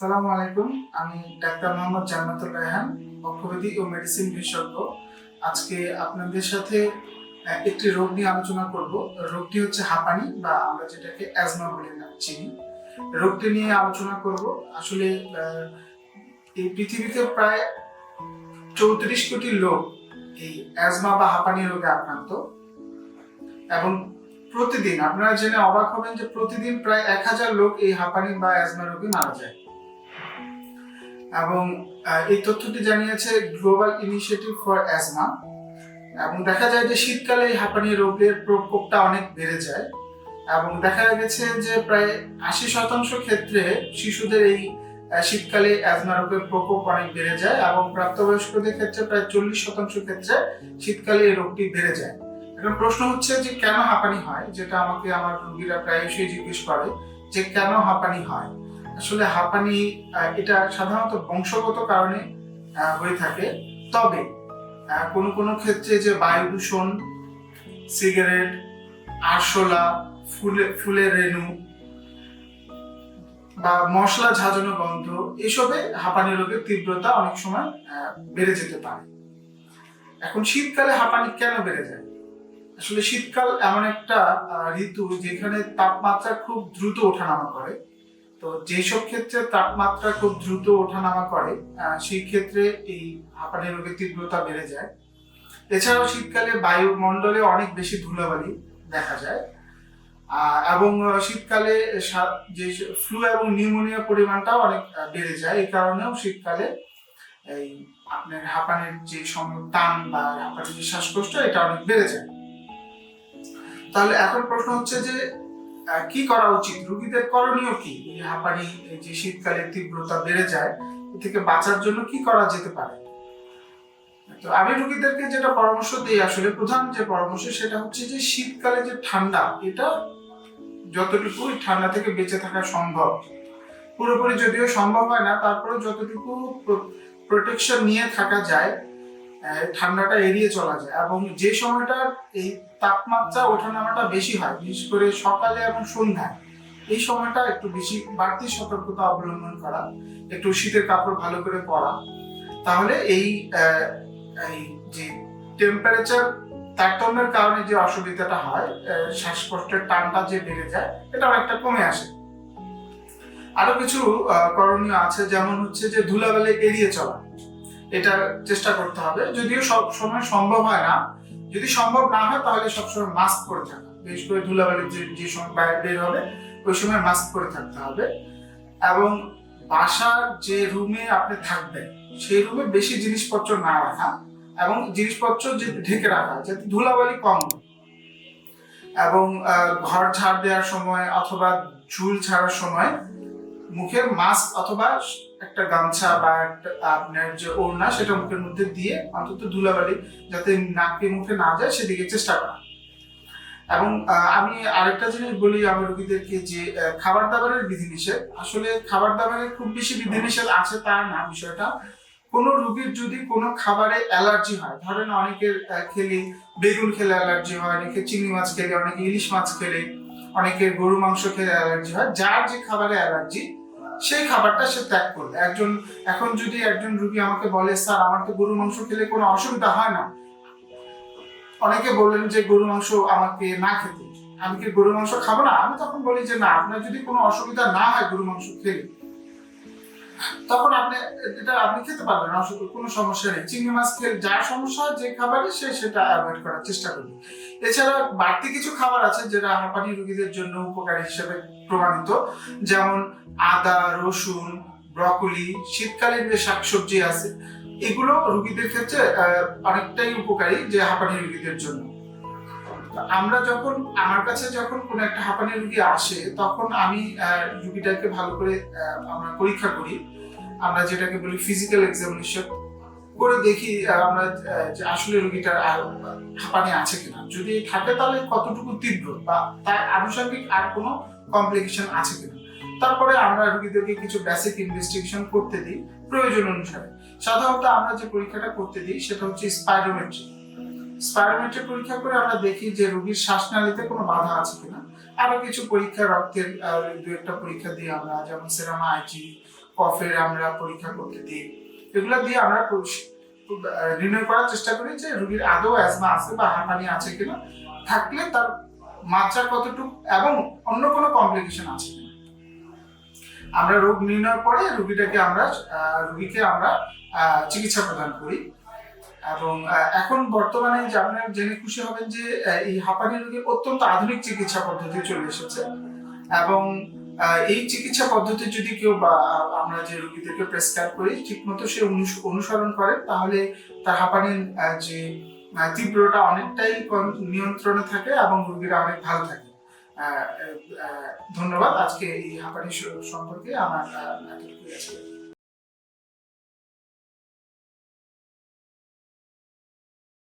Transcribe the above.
আসসালামু আলাইকুম। আমি ডাক্তার মোহাম্মদ জান্নাতুল রায়হান অর্থোপেডিক ও মেডিসিন বিশেষজ্ঞ। আজকে আপনাদের সাথে একটি রোগ নিয়ে আলোচনা করব। রোগটি হচ্ছে হাঁপানি বা আমরা যেটাকে অ্যাজমা বলে চিনি। রোগটি নিয়ে আলোচনা করব। আসলে এই পৃথিবীতে প্রায় চৌত্রিশ কোটি লোক এই অ্যাজমা বা হাঁপানি রোগে আক্রান্ত। এবং প্রতিদিন, আপনারা জেনে অবাক হবেন যে প্রতিদিন প্রায় এক হাজার লোক এই হাঁপানি বা অ্যাজমা রোগে মারা যায়। এবং এই তথ্যটি জানিয়েছে গ্লোবাল ইনিশিয়েটিভ ফর অ্যাজমা এবং দেখা যায় যে শীতকালে এই হাঁপানি রোগের প্রকোপটা অনেক বেড়ে যায়। এবং দেখা গেছে যে প্রায় আশি শতাংশ ক্ষেত্রে শিশুদের এই শীতকালে অ্যাজমা রোগের প্রকোপ অনেক বেড়ে যায় এবং প্রাপ্তবয়স্কদের ক্ষেত্রে প্রায় চল্লিশ শতাংশ ক্ষেত্রে শীতকালে এই রোগটি বেড়ে যায়। এখন প্রশ্ন হচ্ছে যে কেন হাঁপানি হয়? যেটা আমাকে, আমার রোগীরা প্রায়শই জিজ্ঞেস করে যে কেন হাঁপানি হয়? আসলে হাঁপানি এটা সাধারণত বংশগত কারণে হয়ে থাকে। তবে কোনো কোনো ক্ষেত্রে যে বায়ু দূষণ, সিগারেট, আরশোলা, ফুলে, ফুলের রেণু বা মশলা ঝাঁঝানো গন্ধ, এসবে হাঁপানি রোগের তীব্রতা অনেক সময় বেড়ে যেতে পারে। এখন শীতকালে হাঁপানি কেন বেড়ে যায়? আসলে শীতকাল এমন একটা ঋতু যেখানে তাপমাত্রা খুব দ্রুত ওঠানামা করে। তো যেসব ক্ষেত্রে তাপমাত্রা খুব দ্রুত ওঠানামা করে সেই ক্ষেত্রে এই হাঁপানি রোগের তীব্রতা বেড়ে যায়। এছাড়াও শীতকালে বায়ুমণ্ডলে অনেক বেশি ধুলাবালি দেখা যায়। এবং শীতকালে যে ফ্লু এবং নিউমোনিয়া পরিমাণটাও অনেক বেড়ে যায়। এই কারণেও শীতকালে এই আপনার হাঁপানির যে টান বা হাঁপানির যে শ্বাসকষ্ট, এটা অনেক বেড়ে যায়। তাহলে এখন প্রশ্ন হচ্ছে যে কি করা উচিত? রোগীদের করণীয় কি? এই হাঁপানি যে শীতকালে তীব্রতা বেড়ে যায়, এ থেকে বাঁচার জন্য কি করা যেতে পারে? তো আমি রোগীদেরকে যেটা পরামর্শ দিই, আসলে প্রধান যে পরামর্শ, সেটা হচ্ছে যে শীতকালে যে ঠান্ডা, এটা যতটুকু ঠান্ডা থেকে বেঁচে থাকা সম্ভব। পুরোপুরি যদিও সম্ভব হয় না তারপরে যতটুকু প্রোটেকশন নিয়ে থাকা যায় ঠান্ডাটা এড়িয়ে চলা যায়। এবং যে সময়টা এই তাপমাত্রা ওঠানামাটা বেশি হয়, বিশেষ করে সকালে এবং সন্ধ্যায়, এই সময়টা একটু বেশি বাড়তি সতর্কতা অবলম্বন করা, একটু শীতের কাপড় ভালো করে পরা। তাহলে এই যে টেম্পারেচার তারতম্যের কারণে যে অসুবিধাটা হয় শ্বাসকষ্টের টানটা যে বেড়ে যায়, এটা অনেকটা কমে আসে। আরও কিছু করণীয় আছে, যেমন হচ্ছে যে ধুলাবালি এড়িয়ে চলা। এটা চেষ্টা করতে হবে। যদিও সব সময় সম্ভব হয় না। যদি সম্ভব না হয়, তাহলে সবসময় মাস্ক পরে থাকা। বিশেষ করে ধুলাবালি যে যে সময় বাইরে বের হবে, ওই সময় মাস্ক পরে থাকতে হবে। এবং বাসার যে রুমে আপনি থাকবেন, সেই রুমে বেশি জিনিসপত্র না রাখা এবং জিনিসপত্র যে ঢেকে রাখা, যাতে ধুলাবালি কম এবং ঘর ঝাড় দেওয়ার সময় অথবা ঝুল ছাড়ার সময় মুখের মাস্ক অথবা একটা গামছা বা একটা আপনার যে ওড়না সেটা মুখের মধ্যে দিয়ে অন্তত ধুলাবালি যাতে নাকে মুখে না যায় সেদিকে চেষ্টা করা। এবং আমি আরেকটা জিনিস বলি আমার রোগীদেরকে যে খাবার দাবারের বিধিনিষেধ। আসলে খাবার দাবারের খুব বেশি বিধিনিষেধ আছে তা না বিষয়টা। কোনো রোগীর যদি কোনো খাবারে অ্যালার্জি হয়, ধরেন অনেকের খেলে বেগুন খেলে অ্যালার্জি হয়, অনেকে চিংড়ি মাছ খেলে, অনেকে ইলিশ মাছ খেলে অনেকের গরু মাংস খেলে অ্যালার্জি হয়, যার যে খাবারে অ্যালার্জি সেই খাবারটা সে ত্যাগ করবে একজন, এখন যদি একজন রুগী আমাকে বলে, স্যার, আমার তো গরু মাংস খেলে কোনো অসুবিধা হয় না। অনেকে বললেন যে গরু মাংস আমাকে না খেতে আমি কি গরু মাংস খাব না? আমি তখন বলি যে, না, আপনার যদি কোনো অসুবিধা না হয় গরু মাংস খেলে তখন আপনি, এটা আপনি খেতে পারবেন অসুবিধা কোনো সমস্যা নেই। চিংড়ি মাছ খেলে যার সমস্যা যে খাবারে সে সেটা অ্যাভয়েড করার চেষ্টা করবে। এছাড়া বাড়তি কিছু খাবার আছে যেটা হাঁপানি রোগীদের জন্য উপকারী হিসেবে প্রমাণিত। যেমন আদা, রসুন, ব্রকলি, শীতকালীন যে শাকসবজি আছে, এগুলো রোগীদের ক্ষেত্রে অনেকটাই উপকারী যে হাঁপানি রোগীদের জন্য। আমরা যখন, আমার কাছে যখন কোনো একটা হাঁপানি রুগী আসে, তখন আমি রোগীটাকে ভালো করে আমরা পরীক্ষা করি। আমরা যেটাকে বলি ফিজিক্যাল এক্সামিনেশন করে দেখি আমরা আসলে রোগীটার হাঁপানি আছে কিনা। যদি থাকে তাহলে কতটুকু তীব্র বা তার আনুষঙ্গিক আর কোনো কমপ্লিকেশন আছে কিনা। তারপরে আমরা রুগীদেরকে কিছু বেসিক ইনভেস্টিগেশন করতে দিই প্রয়োজন অনুসারে। সাধারণত আমরা যে পরীক্ষাটা করতে দিই, সেটা হচ্ছে স্পাইরোমেট্রি স্পাইরোমেট্রি পরীক্ষা করে আমরা দেখি যে রোগীর শ্বাসনালীতে কোনো বাধা আছে কিনা। আরও কিছু পরীক্ষা রক্তের দু একটা পরীক্ষা দিই আমরা, যেমন সেরামা আইজি, কফের আমরা পরীক্ষা করতে দিই। এগুলো দিয়ে আমরা নির্ণয় করার চেষ্টা করি যে রোগীর আদৌ অ্যাজমা আছে বা হাঁপানি আছে কিনা। থাকলে তার মাত্রা কতটুকু এবং অন্য কোনো কমপ্লিকেশন আছে কিনা। আমরা রোগ নির্ণয় পরে রুগীটাকে আমরা রোগীকে আমরা চিকিৎসা প্রদান করি। এবং এখন বর্তমানে যে জেনে খুশি হবেন যে এই হাঁপানি রোগীর অত্যন্ত আধুনিক চিকিৎসা পদ্ধতি চলে এসেছে। এবং এই চিকিৎসা পদ্ধতি যদি কেউ বা আমরা যে রোগীদেরকে প্রেসক্রাইব করি ঠিকমতো সে অনুস- অনুসরণ করে তাহলে তার হাঁপানির যে তীব্রতা অনেকটাই নিয়ন্ত্রণে থাকে এবং রোগীরা অনেক ভালো থাকে। ধন্যবাদ। আজকে এই হাঁপানি সম্পর্কে আমার আহ, এতটুকুই আছে।